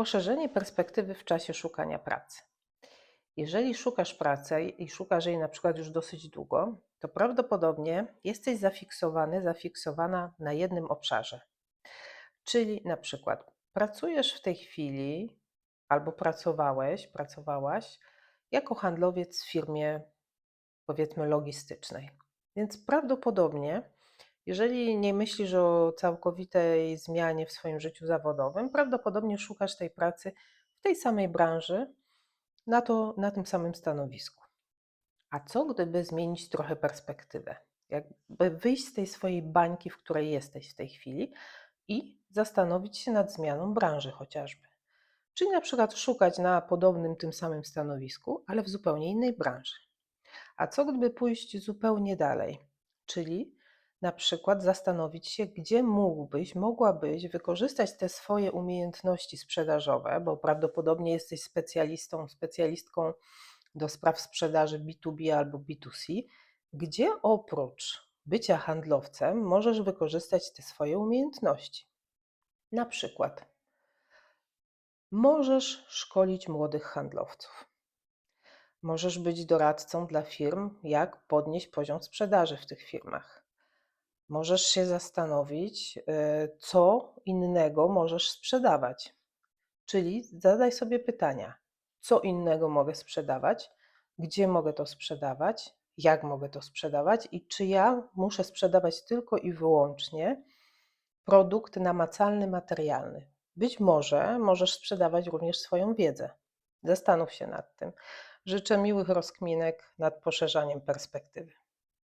Poszerzenie perspektywy w czasie szukania pracy. Jeżeli szukasz pracy i szukasz jej na przykład już dosyć długo, to prawdopodobnie jesteś zafiksowany, zafiksowana na jednym obszarze. Czyli na przykład pracujesz w tej chwili albo pracowałeś, pracowałaś jako handlowiec w firmie powiedzmy logistycznej. Więc prawdopodobnie, jeżeli nie myślisz o całkowitej zmianie w swoim życiu zawodowym, prawdopodobnie szukasz tej pracy w tej samej branży, na, to, na tym samym stanowisku. A co gdyby zmienić trochę perspektywę? Jakby wyjść z tej swojej bańki, w której jesteś w tej chwili i zastanowić się nad zmianą branży chociażby. Czyli na przykład szukać na podobnym, tym samym stanowisku, ale w zupełnie innej branży. A co gdyby pójść zupełnie dalej? Czyli na przykład zastanowić się, gdzie mógłbyś, mogłabyś wykorzystać te swoje umiejętności sprzedażowe, bo prawdopodobnie jesteś specjalistą, specjalistką do spraw sprzedaży B2B albo B2C, gdzie oprócz bycia handlowcem możesz wykorzystać te swoje umiejętności. Na przykład możesz szkolić młodych handlowców. Możesz być doradcą dla firm, jak podnieść poziom sprzedaży w tych firmach. Możesz się zastanowić, y, co innego możesz sprzedawać. Czyli zadaj sobie pytania, co innego mogę sprzedawać, gdzie mogę to sprzedawać, jak mogę to sprzedawać i czy ja muszę sprzedawać tylko i wyłącznie produkt namacalny, materialny. Być może możesz sprzedawać również swoją wiedzę. Zastanów się nad tym. Życzę miłych rozkminek nad poszerzaniem perspektywy.